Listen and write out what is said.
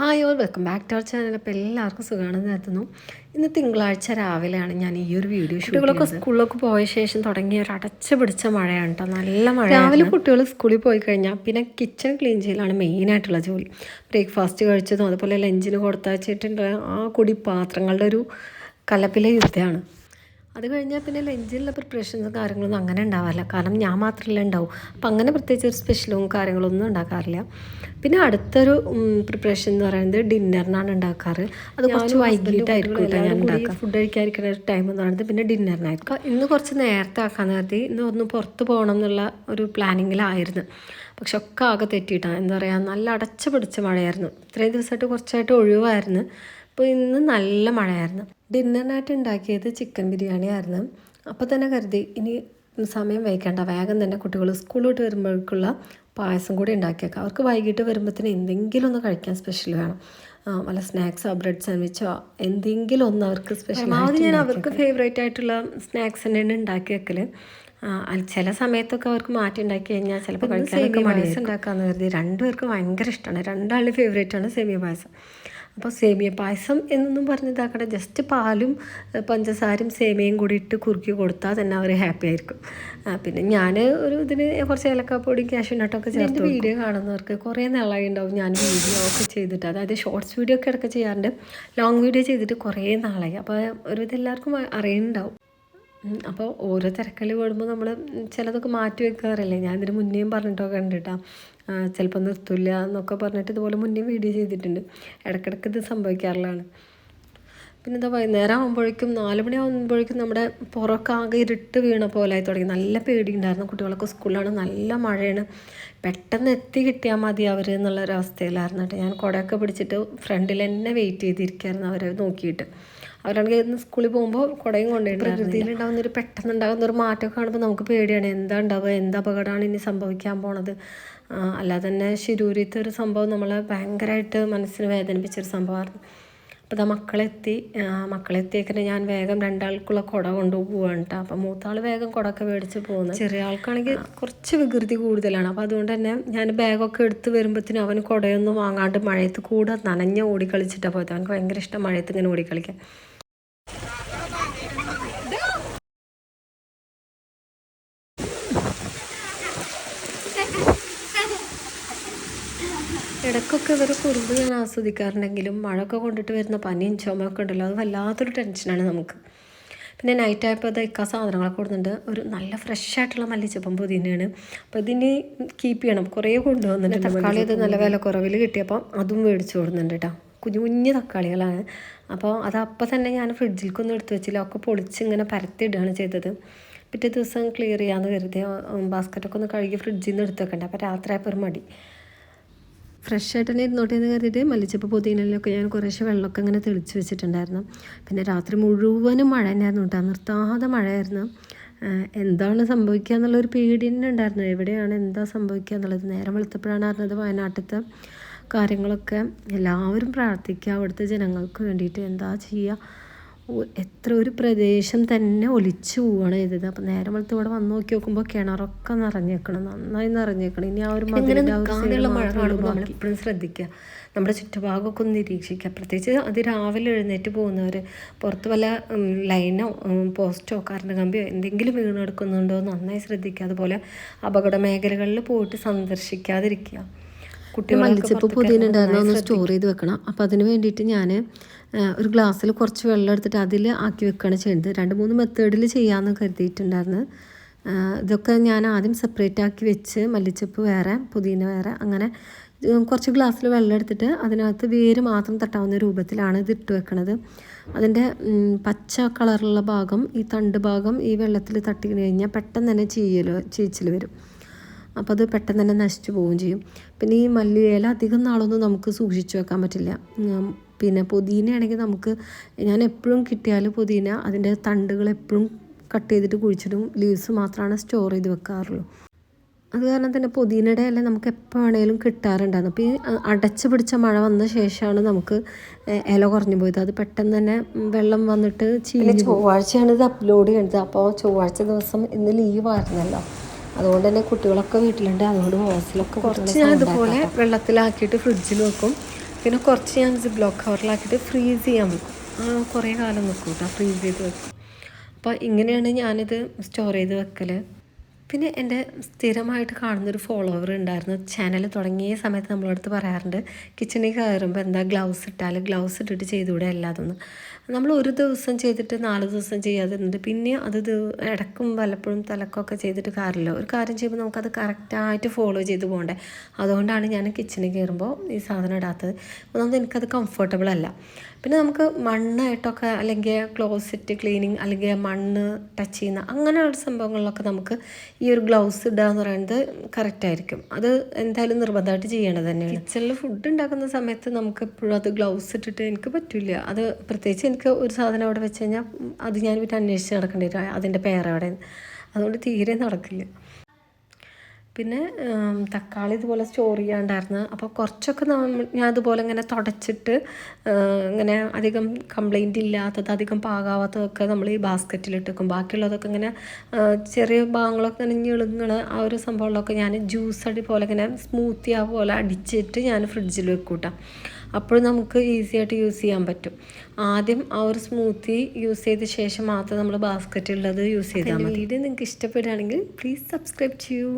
Hi all welcome back to our channel. അപ്പോൾ എല്ലാവർക്കും സുഖമാണെന്ന് എത്തുന്നു ഇന്ന് തിങ്കളാഴ്ച രാവിലെയാണ് ഞാൻ ഈ ഒരു വീഡിയോ കുട്ടികളൊക്കെ സ്കൂളിലൊക്കെ പോയ ശേഷം തുടങ്ങിയ ഒരു അടച്ചു പിടിച്ച മഴയാണ് കേട്ടോ നല്ല മഴ രാവിലെ കുട്ടികൾ സ്കൂളിൽ പോയി കഴിഞ്ഞാൽ പിന്നെ കിച്ചൺ ക്ലീൻ ചെയ്യലാണ് മെയിനായിട്ടുള്ള ജോലി. ബ്രേക്ക്ഫാസ്റ്റ് കഴിച്ചതും അതുപോലെ ലഞ്ചിന് കൊടുത്തയച്ചിട്ടുണ്ട് ആ കുടി പാത്രങ്ങളുടെ ഒരു കലപ്പിലെ യുദ്ധമാണ് അത് കഴിഞ്ഞാൽ പിന്നെ ലഞ്ചിലുള്ള പ്രിപ്പറേഷൻസും കാര്യങ്ങളൊന്നും അങ്ങനെ ഉണ്ടാവാറില്ല. കാരണം ഞാൻ മാത്രമല്ല ഉണ്ടാവും. അപ്പം അങ്ങനെ പ്രത്യേകിച്ച് ഒരു സ്പെഷ്യലും കാര്യങ്ങളൊന്നും ഉണ്ടാക്കാറില്ല. പിന്നെ അടുത്തൊരു പ്രിപ്പറേഷൻ എന്ന് പറയുന്നത് ഡിന്നറിനാണ് ഉണ്ടാക്കാറ്. അത് കുറച്ച് വൈകിട്ടായിരിക്കും കേട്ടോ ഞാൻ ഉണ്ടാക്കുക ഫുഡ് കഴിക്കാതിരിക്കുന്ന ഒരു ടൈം എന്ന് പറയുന്നത് പിന്നെ ഡിന്നറിനായിരിക്കും ഇന്ന് കുറച്ച് നേരത്തെ ആക്കാൻ കരുതി. ഇന്ന് ഒന്ന് പുറത്ത് പോകണം എന്നുള്ള ഒരു പ്ലാനിങ്ങിലായിരുന്നു പക്ഷെ ഒക്കെ ആകെ തെറ്റിയിട്ടാണ്. എന്താ പറയുക നല്ല അടച്ചു പിടിച്ച മഴയായിരുന്നു. ഇത്രയും ദിവസമായിട്ട് കുറച്ചായിട്ട് ഒഴിവായിരുന്നു. അപ്പോൾ ഇന്ന് നല്ല മഴയായിരുന്നു. ഡിന്നറിനായിട്ട് ഉണ്ടാക്കിയത് ചിക്കൻ ബിരിയാണി ആയിരുന്നു. അപ്പോൾ തന്നെ കരുതി ഇനി സമയം വൈകേണ്ട വേഗം തന്നെ കുട്ടികൾ സ്കൂളിലോട്ട് വരുമ്പോഴേക്കുള്ള പായസം കൂടി ഉണ്ടാക്കിയേക്കാം. അവർക്ക് വൈകിട്ട് വരുമ്പോഴത്തേന് എന്തെങ്കിലും ഒന്ന് കഴിക്കാൻ സ്പെഷ്യൽ വേണം. വല്ല സ്നാക്സോ ബ്രെഡ് സാൻഡ്വിച്ചോ എന്തെങ്കിലും ഒന്ന് അവർക്ക് സ്പെഷ്യൽ ആദ്യം ഞാൻ അവർക്ക് ഫേവറേറ്റ് ആയിട്ടുള്ള സ്നാക്സ് തന്നെയാണ് ഉണ്ടാക്കി വെക്കൽ ചില സമയത്തൊക്കെ അവർക്ക് മാറ്റി ഉണ്ടാക്കി കഴിഞ്ഞാൽ ചിലപ്പോൾ കഴിക്കാനൊക്കെ പായസം ഉണ്ടാക്കാമെന്ന് കരുതി രണ്ടുപേർക്കും ഭയങ്കര ഇഷ്ടമാണ്. രണ്ടാളുടെ ഫേവറേറ്റ് ആണ് സേമിയ പായസം. അപ്പോൾ സേമിയ പായസം എന്നൊന്നും പറഞ്ഞ് ഇതാക്കട്ടെ ജസ്റ്റ് പാലും പഞ്ചസാരയും സേമിയയും കൂടി ഇട്ട് കുറുക്കി കൊടുത്താൽ തന്നെ അവർ ഹാപ്പി ആയിരിക്കും. പിന്നെ ഞാൻ ഒരു ഇതിന് കുറച്ച് ഏലക്കാപ്പൊടി ക്യാഷ്യൂ നട്ടൊക്കെ ചേർത്ത് വീഡിയോ കാണുന്നവർക്ക് കുറേ നാളായി ഉണ്ടാവും ഞാൻ വീഡിയോ ഒക്കെ ചെയ്തിട്ട്. അതായത് ഷോർട്സ് വീഡിയോ ഒക്കെ ഇടയ്ക്ക് ചെയ്യാറുണ്ട്. ലോങ് വീഡിയോ ചെയ്തിട്ട് കുറേ നാളായി. അപ്പോൾ ഒരു ഇത് എല്ലാവർക്കും അറിയുന്നുണ്ടാവും. അപ്പോൾ ഓരോ തിരക്കളി കൂടുമ്പോൾ നമ്മൾ ചിലതൊക്കെ മാറ്റി വെക്കാറില്ലേ? ഞാൻ ഇതിന് മുന്നേയും പറഞ്ഞിട്ടൊക്കെ ഉണ്ട് ചിലപ്പോൾ നിർത്തില്ല എന്നൊക്കെ പറഞ്ഞിട്ട് ഇതുപോലെ മുന്നേ വീഡിയോ ചെയ്തിട്ടുണ്ട്. ഇടയ്ക്കിടയ്ക്ക് ഇത് സംഭവിക്കാറുള്ളതാണ് പിന്നെ എന്താ വൈകുന്നേരം ആകുമ്പോഴേക്കും നാല് മണി ആകുമ്പോഴേക്കും നമ്മുടെ പുറക്കാകെ ഇരുട്ട് വീണ പോലെ ആയി തുടങ്ങി. നല്ല പേടിയുണ്ടായിരുന്നു കുട്ടികളൊക്കെ സ്കൂളിലാണ്. നല്ല മഴയാണ്. പെട്ടെന്ന് എത്തി കിട്ടിയാൽ മതി അവർ എന്നുള്ളൊരവസ്ഥയിലായിരുന്നു കേട്ടോ. ഞാൻ കുടയൊക്കെ പിടിച്ചിട്ട് ഫ്രണ്ടിൽ തന്നെ വെയിറ്റ് ചെയ്തിരിക്കുകയായിരുന്നു അവരെ നോക്കിയിട്ട്. അവരാണെങ്കിൽ ഇന്ന് സ്കൂളിൽ പോകുമ്പോൾ കുടയും കൊണ്ടുപോയി പ്രകൃതിയിലുണ്ടാകുന്നൊരു പെട്ടെന്ന് ഉണ്ടാകുന്ന ഒരു മാറ്റമൊക്കെ കാണുമ്പോൾ നമുക്ക് പേടിയാണ്. എന്താ ഉണ്ടാവുക? എന്ത് അപകടമാണ് ഇനി സംഭവിക്കാൻ പോണത്? അല്ലാതെ തന്നെ ശിരൂരിത്തെ ഒരു സംഭവം നമ്മളെ ഭയങ്കരമായിട്ട് മനസ്സിന് വേദനിപ്പിച്ചൊരു സംഭവമായിരുന്നു. അപ്പോൾ ഇതാ മക്കളെത്തി മക്കളെത്തിയേക്കിന് ഞാൻ വേഗം രണ്ടാൾക്കുള്ള കുട കൊണ്ടുപോവാണ് കേട്ടോ അപ്പം മൂത്താൾ വേഗം കുടയൊക്കെ മേടിച്ച് പോകുന്നത് ചെറിയ ആൾക്കാണെങ്കിൽ കുറച്ച് വികൃതി കൂടുതലാണ്. അപ്പോൾ അതുകൊണ്ട് തന്നെ ഞാൻ ബാഗൊക്കെ എടുത്ത് വരുമ്പോഴത്തേനും അവൻ കുടയൊന്നും വാങ്ങാണ്ട് മഴയത്ത് കൂടെ നനഞ്ഞ ഓടി കളിച്ചിട്ടാണ് പോയത്. അവനക്ക് ഭയങ്കര ഇഷ്ടം മഴയത്ത് ഇങ്ങനെ ഓടി കളിക്കാൻ കുറുമ്പ് ഞാൻ ആസ്വദിക്കാറുണ്ടെങ്കിലും മഴയൊക്കെ കൊണ്ടിട്ട് വരുന്ന പനിയും ചുമയൊക്കെ ഉണ്ടല്ലോ അത് വല്ലാത്തൊരു ടെൻഷനാണ് നമുക്ക്. പിന്നെ നൈറ്റ് ആയപ്പോൾ അത് ഇക്കാ സാധനങ്ങളൊക്കെ കൊടുക്കുന്നുണ്ട് ഒരു നല്ല ഫ്രഷ് ആയിട്ടുള്ള മല്ലിച്ചപ്പം പുതിനയാണ് അപ്പോൾ ഇതിന് കീപ്പ് ചെയ്യണം. കുറേ കൊണ്ടുവന്നിട്ടുണ്ട് തക്കാളി അത് നല്ല വില കുറവിൽ കിട്ടിയപ്പോൾ അതും മേടിച്ചു കൊടുക്കുന്നുണ്ട് കേട്ടോ കുഞ്ഞു കുഞ്ഞു തക്കാളികളാണ്. അപ്പോൾ അത് അപ്പം തന്നെ ഞാൻ ഫ്രിഡ്ജിലേക്കൊന്നും എടുത്തു വെച്ചില്ല. ഒക്കെ പൊളിച്ച് ഇങ്ങനെ പരത്തിയിടുകയാണ് ചെയ്തത്. പിറ്റേ ദിവസം ക്ലിയർ ചെയ്യാമെന്ന് കരുതി ബാസ്ക്കറ്റൊക്കെ ഒന്ന് കഴുകി ഫ്രിഡ്ജിൽ നിന്ന് എടുത്ത് വെക്കണ്ടേ. അപ്പോൾ രാത്രി ആയപ്പോൾ ഒരു മടി. ഫ്രഷ് ആയിട്ട് തന്നെ ഇരുന്നോട്ടെ എന്ന് കരുതിയിട്ട് മല്ലിച്ചപ്പ് പുതിനയിലൊക്കെ ഞാൻ കുറേശ്ശെ വെള്ളമൊക്കെ ഇങ്ങനെ തെളിച്ച് വെച്ചിട്ടുണ്ടായിരുന്നു. പിന്നെ രാത്രി മുഴുവനും മഴ തന്നെയായിരുന്നു കേട്ടോ. നിർത്താതെ മഴയായിരുന്നു. എന്താണ് സംഭവിക്കുക എന്നുള്ളൊരു പേടി തന്നെ ഉണ്ടായിരുന്നു. എവിടെയാണ് എന്താ സംഭവിക്കുക എന്നുള്ളത്? നേരം വെളുത്തപ്പോഴാണ് അറിഞ്ഞത് വയനാട്ടിലത്തെ കാര്യങ്ങളൊക്കെ എല്ലാവരും പ്രാർത്ഥിക്കുക അവിടുത്തെ ജനങ്ങൾക്ക് വേണ്ടിയിട്ട് എന്താ ചെയ്യുക? എത്ര ഒരു പ്രദേശം തന്നെ ഒലിച്ചു പോവാണ് ചെയ്തത്. അപ്പം നേരെ വെളുത്ത് ഇവിടെ വന്ന് നോക്കി നോക്കുമ്പോൾ കിണറൊക്കെ നിറഞ്ഞേക്കണം നന്നായി നിറഞ്ഞേക്കണം. ഇനി ആ ഒരു. എപ്പോഴും ശ്രദ്ധിക്കുക. നമ്മുടെ ചുറ്റുഭാഗമൊക്കെ ഒന്ന് നിരീക്ഷിക്കുക. പ്രത്യേകിച്ച് അത് രാവിലെ എഴുന്നേറ്റ് പോകുന്നവർ പുറത്ത് വല്ല ലൈനോ പോസ്റ്റോ കറണ്ട് കമ്പിയോ എന്തെങ്കിലും വീണെടുക്കുന്നുണ്ടോ നന്നായി ശ്രദ്ധിക്കുക. അതുപോലെ അപകട മേഖലകളിൽ പോയിട്ട് സന്ദർശിക്കാതിരിക്കുക. മല്ലിച്ചപ്പ് പുതിയ പുതിന ഉണ്ടായിരുന്നു ഒന്ന് സ്റ്റോർ ചെയ്ത് വെക്കണം. അപ്പോൾ അതിന് വേണ്ടിയിട്ട് ഞാൻ ഒരു ഗ്ലാസ്സിൽ കുറച്ച് വെള്ളം എടുത്തിട്ട് അതിൽ ആക്കി വെക്കുകയാണ് ചെയ്യുന്നത് രണ്ട് മൂന്ന് മെത്തേഡിൽ ചെയ്യാമെന്ന് കരുതിയിട്ടുണ്ടായിരുന്നു. ഇതൊക്കെ ഞാൻ ആദ്യം സെപ്പറേറ്റ് ആക്കി വെച്ച് മല്ലിച്ചപ്പ് വേറെ പുതിന വേറെ അങ്ങനെ കുറച്ച് ഗ്ലാസ്സിൽ വെള്ളം എടുത്തിട്ട് അതിനകത്ത് വേര് മാത്രം തട്ടാവുന്ന രൂപത്തിലാണ് ഇത് ഇട്ട് വെക്കണത്. അതിന്റെ പച്ച കളറുള്ള ഭാഗം ഈ തണ്ട് ഭാഗം ഈ വെള്ളത്തിൽ തട്ടി കഴിഞ്ഞാൽ പെട്ടെന്ന് തന്നെ ചീയൽ ചീച്ചിൽ വരും. അപ്പോൾ അത് പെട്ടെന്ന് തന്നെ നശിച്ചു പോവുകയും ചെയ്യും. പിന്നെ ഈ മല്ലിയില അധികം നാളൊന്നും നമുക്ക് സൂക്ഷിച്ചു വെക്കാൻ പറ്റില്ല. പിന്നെ പുതിനയാണെങ്കിൽ നമുക്ക് ഞാൻ എപ്പോഴും കിട്ടിയാൽ പുതിന അതിന്റെ തണ്ടുകൾ എപ്പോഴും കട്ട് ചെയ്തിട്ട് കുഴിച്ചിടും. ലീവ്സ് മാത്രമാണ് സ്റ്റോർ ചെയ്ത് വെക്കാറുള്ളൂ. അത് കാരണം തന്നെ പുതിനയുടെ ഇല നമുക്ക് എപ്പോൾ വേണേലും കിട്ടാറുണ്ടായിരുന്നു. അപ്പോൾ ഈ അടച്ചു പിടിച്ച മഴ വന്ന ശേഷമാണ് നമുക്ക് ഇല കുറഞ്ഞു പോയത്. അത് പെട്ടെന്ന് തന്നെ വെള്ളം വന്നിട്ട് ചീഞ്ഞു. ചൊവ്വാഴ്ചയാണ് ഇത് അപ്ലോഡ് ചെയ്യണത്. അപ്പോൾ ചൊവ്വാഴ്ച ദിവസം ഇന്ന് ലീവായിരുന്നല്ലോ അതുകൊണ്ട് തന്നെ കുട്ടികളൊക്കെ വീട്ടിലുണ്ട്. അതുകൊണ്ട് ഹോസ്റ്റലൊക്കെ കുറച്ച് ഞാൻ ഇതുപോലെ വെള്ളത്തിലാക്കിയിട്ട് ഫ്രിഡ്ജിൽ വെക്കും. പിന്നെ കുറച്ച് ഞാൻ ബ്ലോക്ക് കവറിലാക്കിയിട്ട് ഫ്രീസ് ചെയ്യാൻ വെക്കും. കുറേ കാലം നിൽക്കും കേട്ടോ ഫ്രീസ് ചെയ്ത് വെക്കും അപ്പോൾ ഇങ്ങനെയാണ് ഞാനിത് സ്റ്റോർ ചെയ്ത് വെക്കൽ പിന്നെ എന്റെ സ്ഥിരമായിട്ട് കാണുന്നൊരു ഫോളോവർ ഉണ്ടായിരുന്നു. ചാനൽ തുടങ്ങിയ സമയത്ത് നമ്മളടുത്ത് പറയാറുണ്ട് കിച്ചണിൽ കയറുമ്പോൾ എന്താ ഗ്ലൗസ് ഇട്ടാൽ ഗ്ലൗസ് ഇട്ടിട്ട് ചെയ്തുകൂടെ അല്ലാതൊന്ന്? നമ്മൾ ഒരു ദിവസം ചെയ്തിട്ട് നാല് ദിവസം ചെയ്യാതെ ഇരുന്നിട്ട് പിന്നെ അത് ഇടക്കും വല്ലപ്പോഴും തലക്കൊക്കെ ചെയ്തിട്ട് കാര്യമില്ല. ഒരു കാര്യം ചെയ്യുമ്പോൾ നമുക്കത് കറക്റ്റായിട്ട് ഫോളോ ചെയ്ത് പോകണ്ടേ അതുകൊണ്ടാണ് ഞാൻ കിച്ചണിൽ കയറുമ്പോൾ ഈ സാധനം ഇടാത്തത്. ഒന്നാമത് എനിക്കത് കംഫർട്ടബിൾ അല്ല. പിന്നെ നമുക്ക് മണ്ണായിട്ടൊക്കെ അല്ലെങ്കിൽ ക്ലോസറ്റ് ക്ലീനിങ് അല്ലെങ്കിൽ മണ്ണ് ടച്ച് ചെയ്യുന്ന അങ്ങനെയുള്ള സംഭവങ്ങളിലൊക്കെ നമുക്ക് ഈ ഒരു ഗ്ലൗസ് ഇടുക എന്ന് പറയുന്നത് കറക്റ്റ് ആയിരിക്കും. അത് എന്തായാലും നിർബന്ധമായിട്ട് ചെയ്യേണ്ടത് തന്നെയാണ്. കിച്ചണിൽ ഫുഡ് ഉണ്ടാക്കുന്ന സമയത്ത് നമുക്ക് എപ്പോഴും അത് ഗ്ലൗസ് ഇട്ടിട്ട് എനിക്ക് പറ്റില്ല. അത് പ്രത്യേകിച്ച് എനിക്ക് ഒരു സാധനം അവിടെ വെച്ച് കഴിഞ്ഞാൽ അത് ഞാൻ പിന്നെ അന്വേഷിച്ച് നടക്കേണ്ടി വരും. അതിന്റെ പേരെവിടെ അതുകൊണ്ട് തീരെ നടക്കില്ല. പിന്നെ തക്കാളി ഇതുപോലെ സ്റ്റോർ ചെയ്യാണ്ടായിരുന്നു. അപ്പോൾ കുറച്ചൊക്കെ നമ്മൾ ഞാൻ അതുപോലെ ഇങ്ങനെ തുടച്ചിട്ട് ഇങ്ങനെ അധികം കംപ്ലൈന്റ് ഇല്ലാത്തത് അധികം പാകാവാത്തതൊക്കെ നമ്മൾ ഈ ബാസ്ക്കറ്റിലിട്ട് വെക്കും ബാക്കിയുള്ളതൊക്കെ ഇങ്ങനെ ചെറിയ ഭാഗങ്ങളൊക്കെ ഇങ്ങനെ ഞെളുങ്ങൾ ആ ഒരു സംഭവങ്ങളൊക്കെ ഞാൻ ജ്യൂസ് അടി പോലെ ഇങ്ങനെ സ്മൂത്തി ആ പോലെ അടിച്ചിട്ട് ഞാൻ ഫ്രിഡ്ജിൽ വെക്കൂട്ടാം അപ്പോഴും അപ്പോൾ നമുക്ക് ഈസി ആയിട്ട് യൂസ് ചെയ്യാൻ പറ്റും. ആദ്യം ആ ഒരു സ്മൂത്തി യൂസ് ചെയ്ത ശേഷം മാത്രം നമ്മൾ ബാസ്ക്കറ്റിലുള്ളത് യൂസ് ചെയ്താൽ മതി. വീഡിയോ നിങ്ങൾക്ക് ഇഷ്ടപ്പെടുകയാണെങ്കിൽ പ്ലീസ് സബ്സ്ക്രൈബ് ചെയ്യൂ